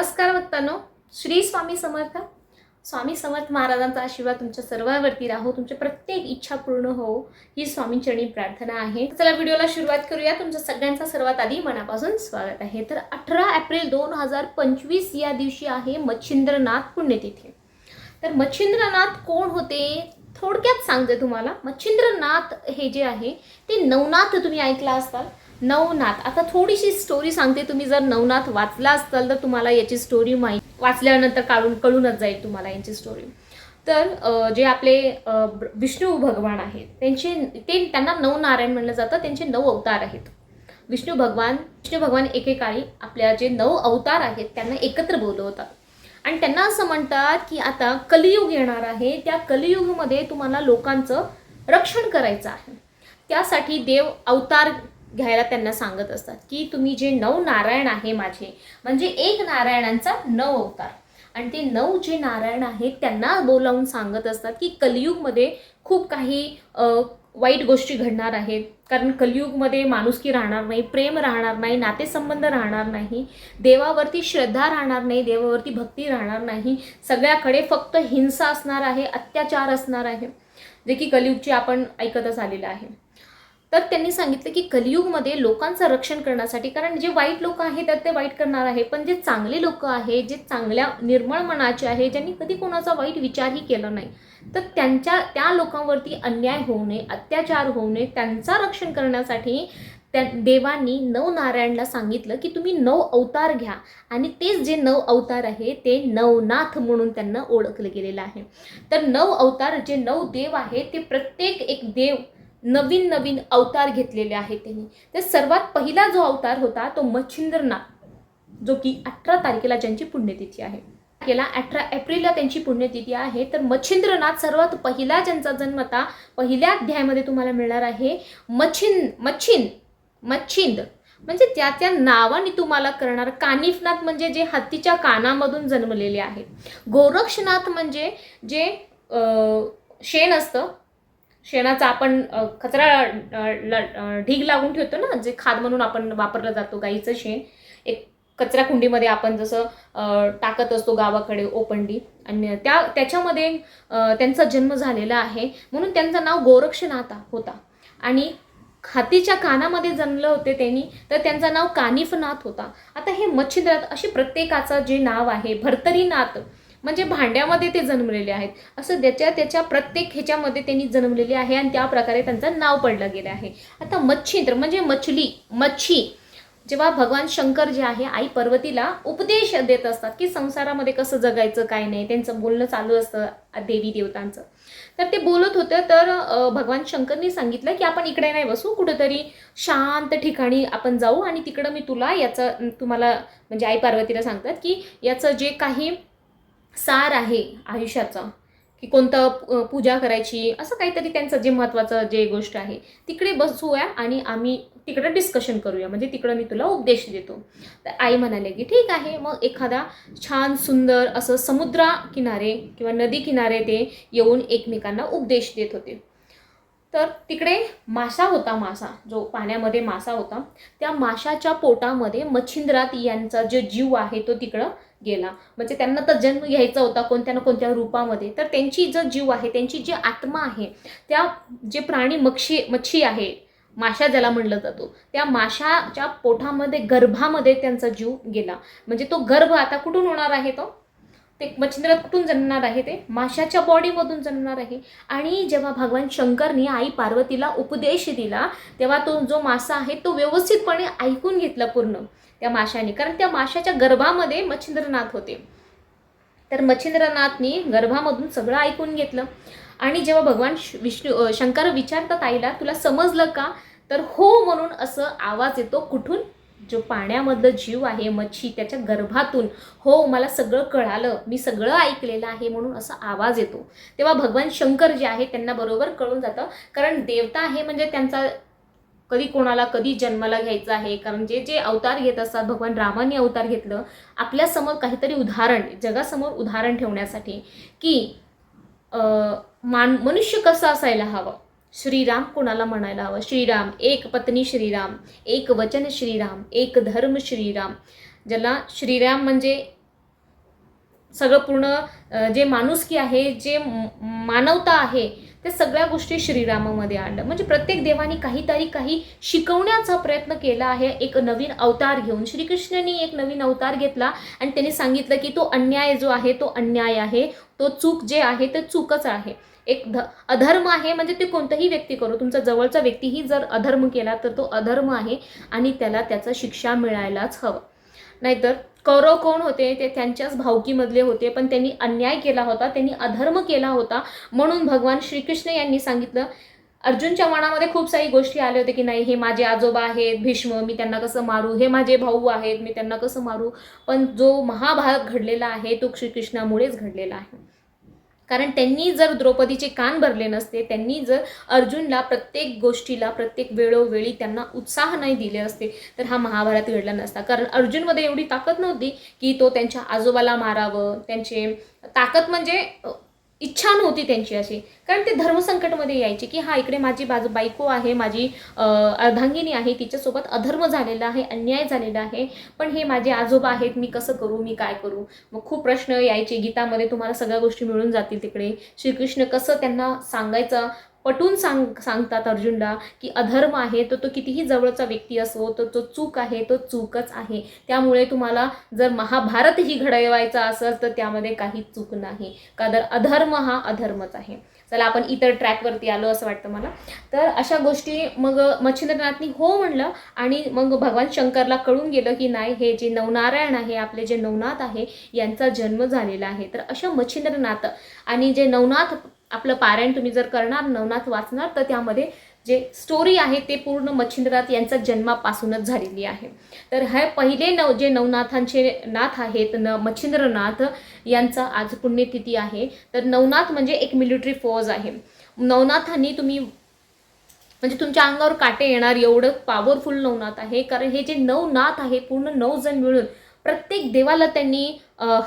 नमस्कार भक्तांनो श्री स्वामी समर्थ. स्वामी समर्थ महाराजांचा आशीर्वाद तुमच्या सर्वांवरती राहो. तुमच्या प्रत्येक इच्छा पूर्ण हो. ही स्वामींचरणी प्रार्थना आहे. चला व्हिडिओला सुरुवात करूया. तुमच्या सगळ्यांचा सर्वात आधी मनापासून स्वागत आहे. तर अठरा एप्रिल दोन हजार पंचवीस या दिवशी आहे मच्छिंद्रनाथ पुण्यतिथी. तर मच्छिंद्रनाथ कोण होते? थोडक्यात सांगते तुम्हाला. मच्छिंद्रनाथ हे जे आहे ते नवनाथ तुम्ही ऐकला असाल नवनाथ. आता थोडीशी स्टोरी सांगते. तुम्ही जर नवनाथ वाचला असाल तर तुम्हाला याची स्टोरी माहीत वाचल्यानंतर काढून कळूनच जाईल तुम्हाला यांची स्टोरी तर जे आपले विष्णू भगवान आहेत त्यांचे ते त्यांना नवनारायण म्हणलं जातं. त्यांचे नऊ अवतार आहेत. विष्णू भगवान विष्णू भगवान एकेकाळी आपल्या जे नऊ अवतार आहेत त्यांना एकत्र बोलवतात. आणि त्यांना असं म्हणतात की आता कलियुग येणार आहे. त्या कलियुगमध्ये तुम्हाला लोकांचं रक्षण करायचं आहे. त्यासाठी देव अवतार घ्यायला त्यांना सांगत असतात की तुम्ही जे नऊ नारायण आहे माझे म्हणजे एक नारायणांचा नऊ अवतार. आणि ते नऊ जे नारायण आहेत त्यांना बोलावून सांगत असतात की कलियुगमध्ये खूप काही वाईट गोष्टी घडणार आहेत. कारण कलियुगमध्ये माणुसकी राहणार नाही प्रेम राहणार नाही नातेसंबंध राहणार नाही देवावरती श्रद्धा राहणार नाही देवावरती भक्ती राहणार नाही. सगळ्याकडे फक्त हिंसा असणार आहे अत्याचार असणार आहे. जे की कलियुगची आपण ऐकतच आलेलं आहे. तर त्यांनी सांगितलं की कलियुगमध्ये लोकांचं रक्षण करण्यासाठी कारण जे वाईट लोक आहेत तर ते वाईट करणार आहे पण जे चांगले लोक आहेत जे चांगल्या निर्मळ मनाचे आहे ज्यांनी कधी कोणाचा वाईट विचारही केला नाही तर त्यांच्या त्या लोकांवरती अन्याय होऊ नये अत्याचार होऊ नये त्यांचा रक्षण करण्यासाठी त्या देवांनी नवनारायणला सांगितलं की तुम्ही नऊ अवतार घ्या आणि तेच जे नऊ अवतार आहे ते नवनाथ म्हणून त्यांना ओळखलं गेलेलं आहे. तर नऊ अवतार जे नऊ देव आहेत ते प्रत्येक एक देव नवीन नवीन अवतार घेतलेले आहेत त्यांनी. तर सर्वात पहिला जो अवतार होता तो मच्छिंद्रनाथ जो की अठरा तारखेला ज्यांची पुण्यतिथी आहे. केला अठरा एप्रिलला त्यांची पुण्यतिथी आहे. तर मच्छिंद्रनाथ सर्वात पहिला ज्यांचा जन्म होता पहिल्या अध्यायामध्ये तुम्हाला मिळणार आहे मच्छिन मच्छिन मच्छिंद. म्हणजे त्या त्या नावाने तुम्हाला करणार कानिफनाथ म्हणजे जे हत्तीच्या कानामधून जन्मलेले आहेत. गोरक्षनाथ म्हणजे जे शेण असतं शेणाचा आपण कचरा ल- ढीग लागून ठेवतो ना जे खाद म्हणून आपण वापरलं जातो गाईचं शेण एक कचरा कुंडीमध्ये आपण जसं टाकत असतो गावाकडे ओपंडी आणि त्या त्याच्यामध्ये त्यांचा जन्म झालेला आहे म्हणून त्यांचं नाव गोरक्षनाथ होता. आणि हातीच्या कानामध्ये जन्मलं होते त्यांनी तर त्यांचं नाव कानिफनाथ होता. आता हे मच्छिंद्रनाथ असे प्रत्येकाचं जे नाव आहे भरतरीनाथ म्हणजे भांड्यामध्ये ते जन्मलेले आहेत. असं त्याच्या त्याच्या प्रत्येक ह्याच्यामध्ये त्यांनी जन्मलेले आहे आणि त्या प्रकारे त्यांचं नाव पडलं गेलं आहे. आता मच्छिंद्र म्हणजे मछली मच्छी. जेव्हा भगवान शंकर जे आहे आई पर्वतीला उपदेश देत असतात की संसारामध्ये कसं जगायचं काय नाही त्यांचं बोलणं चालू असतं देवी देवतांचं. तर ते बोलत होते तर भगवान शंकरनी सांगितलं की आपण इकडे नाही बसू कुठंतरी शांत ठिकाणी आपण जाऊ आणि तिकडं मी तुला याचं तुम्हाला म्हणजे आई पार्वतीला सांगतात की याचं जे काही सार आहे आयुष्याचा की कोणतं पूजा करायची असं काहीतरी त्यांचं जे महत्त्वाचं जे गोष्ट आहे तिकडे बसूया आणि आम्ही तिकडं डिस्कशन करूया. म्हणजे तिकडं मी तुला उपदेश देतो. तर आई म्हणाले की ठीक आहे मग एखादा छान सुंदर असं समुद्रा किनारे किंवा नदी किनारे ते येऊन एकमेकांना उपदेश देत होते. तर तिकडे मासा होता मासा जो पाण्यामध्ये मासा होता त्या माशाच्या पोटामध्ये मच्छिंद्रात यांचा जो जीव आहे तो तिकडं गेला. म्हणजे त्यांना तर जन्म घ्यायचा होता कोणत्या ना कोणत्या रूपामध्ये तर त्यांची जो जीव आहे त्यांची जी आत्मा आहे त्या जे प्राणी मक्षी मच्छी आहे माशा ज्याला म्हणलं जातो त्या माशाच्या पोटामध्ये गर्भामध्ये त्यांचा जीव गेला. म्हणजे तो गर्भ आता कुठून होणार आहे तो? ते मच्छिंद्रात कुठून जन्मणार आहे ते? माशाच्या बॉडीमधून जन्मणार आहे. आणि जेव्हा भगवान शंकरनी आई पार्वतीला उपदेश दिला तेव्हा तो जो मासा आहे तो व्यवस्थितपणे ऐकून घेतला पूर्ण त्या माशाने. कारण त्या माशाच्या गर्भामध्ये मच्छिंद्रनाथ होते. तर मच्छिंद्रनाथनी गर्भामधून सगळं ऐकून घेतलं. आणि जेव्हा भगवान श- विष्णू शंकर विचारतात आईला तुला समजलं का? तर हो म्हणून असं आवाज येतो कुठून? जो पाण्यामधलं जीव आहे मच्छी त्याच्या गर्भातून हो मला सगळं कळालं. मी सगळं ऐकलेलं आहे म्हणून असा आवाज येतो. तेव्हा भगवान शंकर जे आहे त्यांना बरोबर कळून जातं. कारण देवता आहे म्हणजे त्यांचा कधी कोणाला कधी जन्माला घ्यायचं आहे. कारण जे जे अवतार घेत असतात भगवान रामाने अवतार घेतलं. आपल्यासमोर काहीतरी उदाहरण जगासमोर उदाहरण ठेवण्यासाठी की मान मनुष्य कसं असायला हवं? श्रीराम कोणाला म्हणायला हवं? श्रीराम एक पत्नी श्रीराम एक वचन श्रीराम एक धर्म श्रीराम. ज्याला श्रीराम म्हणजे सगळं पूर्ण जे माणुसकी आहे जे मानवता आहे त्या सगळ्या गोष्टी श्रीरामामध्ये आणलं म्हणजे प्रत्येक देवाने काहीतरी काही शिकवण्याचा प्रयत्न केला आहे एक नवीन अवतार घेऊन. श्रीकृष्णाने एक नवीन अवतार घेतला आणि त्यांनी सांगितलं की तो अन्याय जो आहे तो अन्याय आहे. तो चूक जे आहे ते चूकच आहे. एक ध अधर्म आहे म्हणजे ते कोणताही व्यक्ती करो. तुमचा जवळचा व्यक्तीही जर अधर्म केला तर तो अधर्म आहे आणि त्याला त्याचं शिक्षा मिळायलाच हवं. नाहीतर कौरव कोण होते? ते त्यांच्याच भावकीमधले होते पण त्यांनी अन्याय केला होता त्यांनी अधर्म केला होता. म्हणून भगवान श्रीकृष्ण यांनी सांगितलं अर्जुनच्या मनामध्ये खूप सारी गोष्टी आल्या होत्या की नाही हे माझे आजोबा आहेत भीष्म मी त्यांना कसं मारू? हे माझे भाऊ आहेत मी त्यांना कसं मारू? पण जो महाभारत घडलेला आहे तो श्रीकृष्णामुळेच घडलेला आहे. कारण त्यांनी जर द्रौपदीचे कान भरले नसते त्यांनी जर अर्जुनला प्रत्येक गोष्टीला प्रत्येक वेळोवेळी त्यांना उत्साह नाही दिले असते तर हा महाभारत घडला नसता. कारण अर्जुनमध्ये एवढी ताकद नव्हती की तो त्यांच्या आजोबाला मारावं त्यांचे ताकद म्हणजे इच्छा नव्हती त्यांची अशी. कारण ते धर्मसंकटमध्ये यायचे की हा इकडे माझी बाजू बायको आहे माझी अर्धांगिनी आहे तिच्यासोबत अधर्म झालेला आहे अन्याय झालेला आहे पण हे माझे आजोबा आहेत मी कसं करू मी काय करू? मग खूप प्रश्न यायचे. गीतामध्ये तुम्हाला सगळ्या गोष्टी मिळून जातील तिकडे. श्रीकृष्ण कसं त्यांना सांगायचं? पटून सांग सांगतात अर्जुनला की अधर्म आहे तो तो कितीही जवळचा व्यक्ती असो तो तो चूक आहे तो चूकच आहे. त्यामुळे तुम्हाला जर महाभारतही घडवायचा असेल तर त्यामध्ये काही चूक नाही. का तर अधर्म हा अधर्मच आहे. चला आपण इतर ट्रॅकवरती आलो असं वाटतं मला. तर अशा गोष्टी मग मच्छिंद्रनाथनी हो म्हणलं आणि मग भगवान शंकरला कळून गेलं की नाही हे जे नवनारायण आहे आपले जे नवनाथ आहे यांचा जन्म झालेला आहे. तर अशा मच्छिंद्रनाथ आणि जे नवनाथ आपलं पारायण तुम्ही जर करणार नवनाथ वाचणार तर त्यामध्ये जे स्टोरी आहे ते पूर्ण मच्छिंद्रनाथ यांच्या जन्मापासूनच झालेली आहे. तर हे पहिले नव जे नवनाथांचे नाथ आहेत न मच्छिंद्रनाथ यांचा आज पुण्यतिथी आहे. तर नवनाथ म्हणजे एक मिलिटरी फौज आहे. नवनाथांनी तुम्ही म्हणजे तुमच्या अंगावर काटे येणार एवढं पॉवरफुल नवनाथ आहे. कारण हे जे नऊ नाथ आहे पूर्ण नऊ जण मिळून प्रत्येक देवाला त्यांनी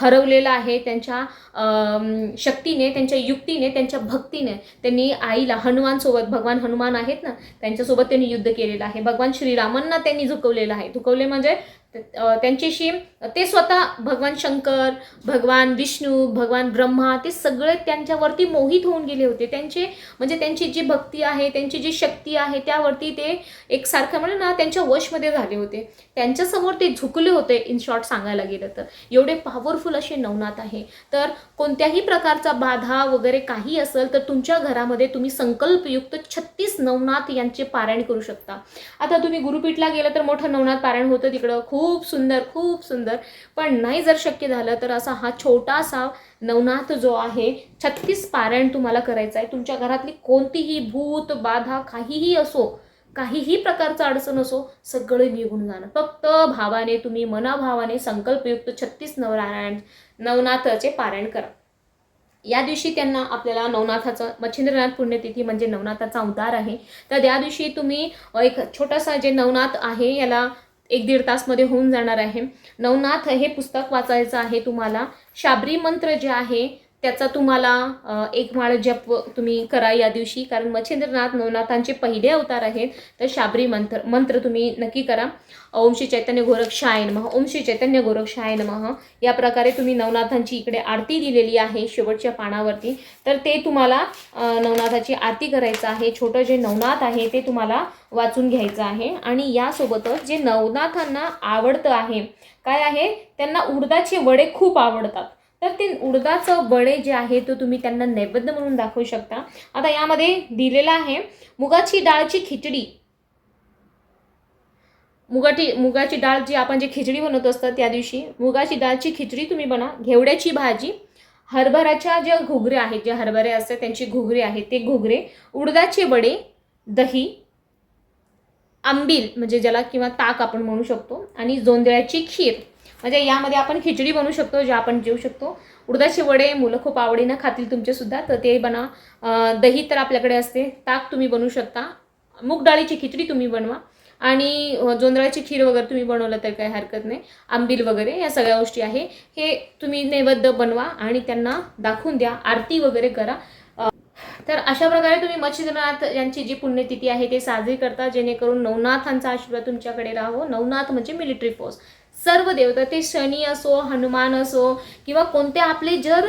हरवलेलं आहे त्यांच्या शक्तीने त्यांच्या युक्तीने त्यांच्या भक्तीने त्यांनी आईला हनुमानसोबत भगवान हनुमान आहेत ना त्यांच्यासोबत त्यांनी युद्ध केलेलं आहे. भगवान श्रीरामांना त्यांनी झुकवलेलं आहे. झुकवले म्हणजे त्यांच्याशी ते स्वतः भगवान शंकर भगवान विष्णू भगवान ब्रह्मा ते सगळे त्यांच्यावरती मोहित होऊन गेले होते. त्यांचे म्हणजे त्यांची जी भक्ती आहे त्यांची जी शक्ती आहे त्यावरती ते एकसारखं म्हणजे ना त्यांच्या वशमध्ये झाले होते. त्यांच्यासमोर ते झुकले होते इन शॉर्ट सांगायला गेलं तर. एवढे पॉवरफुल असे नवनाथ आहे. तर कोणत्याही प्रकारचा बाधा वगैरे काही असेल तर तुमच्या घरामध्ये तुम्ही संकल्पयुक्त छत्तीस नवनाथ यांचे पारायण करू शकता. आता तुम्ही गुरुपीठला गेलं तर मोठं नवनाथ पारायण होतं तिकडं. खूप खूप सुंदर खूप सुंदर. पण नाही जर शक्य झालं तर असा हा छोटासा नवनाथ जो आहे छत्तीस पारायण तुम्हाला करायचं आहे. तुमच्या घरातली कोणतीही भूत बाधा काहीही असो काहीही प्रकारचं अडचण असो सगळं निघून जाणं फक्त भावाने तुम्ही मनाभावाने संकल्पयुक्त छत्तीस नवनारायण नवनाथाचे पारायण करा. या दिवशी त्यांना आपल्याला नवनाथाचं मच्छिंद्रनाथ पुण्यतिथी म्हणजे नवनाथाचा अवतार आहे. तर त्या दिवशी तुम्ही एक छोटासा जे नवनाथ आहे याला एक दीड तासमध्ये होऊन जाणार आहे. नवनाथ हे पुस्तक वाचायचं आहे तुम्हाला. शाबरी मंत्र जे आहे त्याचा तुम्हाला एक माळ जप तुम्ही करा या दिवशी. कारण मच्छिंद्रनाथ नवनाथांचे पहिले अवतार आहेत. तर शाबरी मंत्र मंत्र तुम्ही नक्की करा. ओम श्री चैतन्य गोरक्षाय नमः. ओम श्री चैतन्य गोरक्षाय नमः. या प्रकारे तुम्ही नवनाथांची इकडे आरती दिलेली आहे शेवटच्या पानावरती. तर ते तुम्हाला नवनाथाची आरती करायचं आहे. छोटं जे नवनाथ आहे ते तुम्हाला वाचून घ्यायचं आहे. आणि यासोबतच जे नवनाथांना आवडतं आहे काय आहे? त्यांना उडदाचे वडे खूप आवडतात. तर ते उडदाचं वडे जे आहे तो तुम्ही त्यांना नैवेद्य म्हणून दाखवू शकता. आता यामध्ये दिलेलं आहे मुगाची डाळची खिचडी. मुगाची मुगाची डाळ जी आपण जे खिचडी बनवत असतात त्या दिवशी मुगाची डाळची खिचडी तुम्ही बना घेवड्याची भाजी हरभऱ्याच्या ज्या घुगरे आहेत जे हरभरे असतात त्यांची घुगरे आहेत ते घुगरे उडदाचे वडे दही आंबील म्हणजे ज्याला किंवा ताक आपण म्हणू शकतो आणि जोंदळ्याची खीर. म्हणजे यामध्ये आपण खिचडी बनवू शकतो जे आपण जेवू शकतो. उडदाचे वडे मुलं खूप आवडीनं खातील तुमचेसुद्धा. तर ते बना दही तर आपल्याकडे असते. ताक तुम्ही बनवू शकता. मूग डाळीची खिचडी तुम्ही बनवा. आणि जोंदळाची खीर वगैरे तुम्ही बनवलं तर काही हरकत नाही. आंबील वगैरे या सगळ्या गोष्टी आहे. हे तुम्ही नैवेद्य बनवा आणि त्यांना दाखवून द्या. आरती वगैरे करा. तर अशा प्रकारे तुम्ही मच्छिंद्रनाथ यांची जी पुण्यतिथी आहे ते साजरी करता. जेणेकरून नवनाथांचा आशीर्वाद तुमच्याकडे राहावं नवनाथ म्हणजे मिलिटरी फोर्स सर्व देवता ते शनी असो हनुमान असो किंवा कोणते आपले जर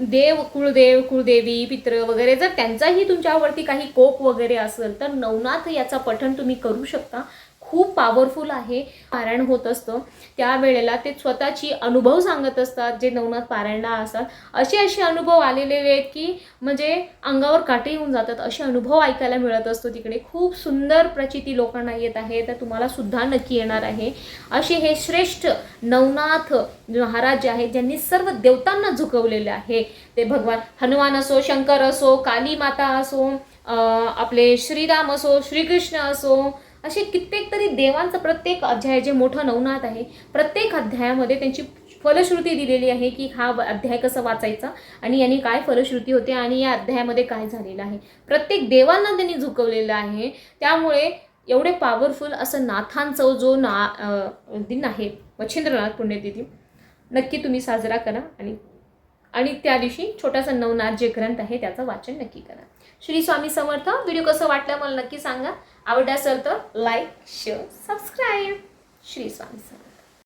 देव कुळदेव कुळदेवी पित्र वगैरे जर त्यांचाही तुमच्यावरती काही कोप वगैरे असेल तर नवनाथ याचा पठण तुम्ही करू शकता. खूप पॉवरफुल आहे. पारायण होत असतं. त्यावेळेला ते स्वतःची अनुभव सांगत असतात जे नवनाथ पारायणला असतात. असे असे अनुभव आलेले आहेत की म्हणजे अंगावर काटे येऊन जातात. असे अनुभव ऐकायला मिळत असतो तिकडे. खूप सुंदर प्रचिती लोकांना येत आहे. तर तुम्हाला सुद्धा नक्की येणार आहे. असे हे श्रेष्ठ नवनाथ महाराज जे आहेत ज्यांनी सर्व देवतांना झुकवलेले आहे. ते भगवान हनुमान असो शंकर असो काली माता असो आपले श्रीराम असो श्रीकृष्ण असो असे कित्येक तरी देवांचं प्रत्येक अध्याय जे मोठं नवनाथ आहे प्रत्येक अध्यायामध्ये त्यांची फलश्रुती दिलेली आहे की हा अध्याय कसा वाचायचा आणि यांनी काय फलश्रुती होते आणि या अध्यायामध्ये काय झालेलं आहे. प्रत्येक देवांना त्यांनी झुकवलेलं आहे. त्यामुळे एवढे पॉवरफुल असं नाथांचा जो ना दिन आहे मच्छिंद्रनाथ पुण्यतिथी नक्की तुम्ही साजरा करा आणि आणि त्या दिवशी छोटासा नवनाथ जे ग्रंथ आहे त्याचं वाचन नक्की करा. श्री स्वामी समर्थ व्हिडिओ कसं वाटलं मला नक्की सांगा. आवडलं असेल तर like share subscribe. Shri Swami Samarth.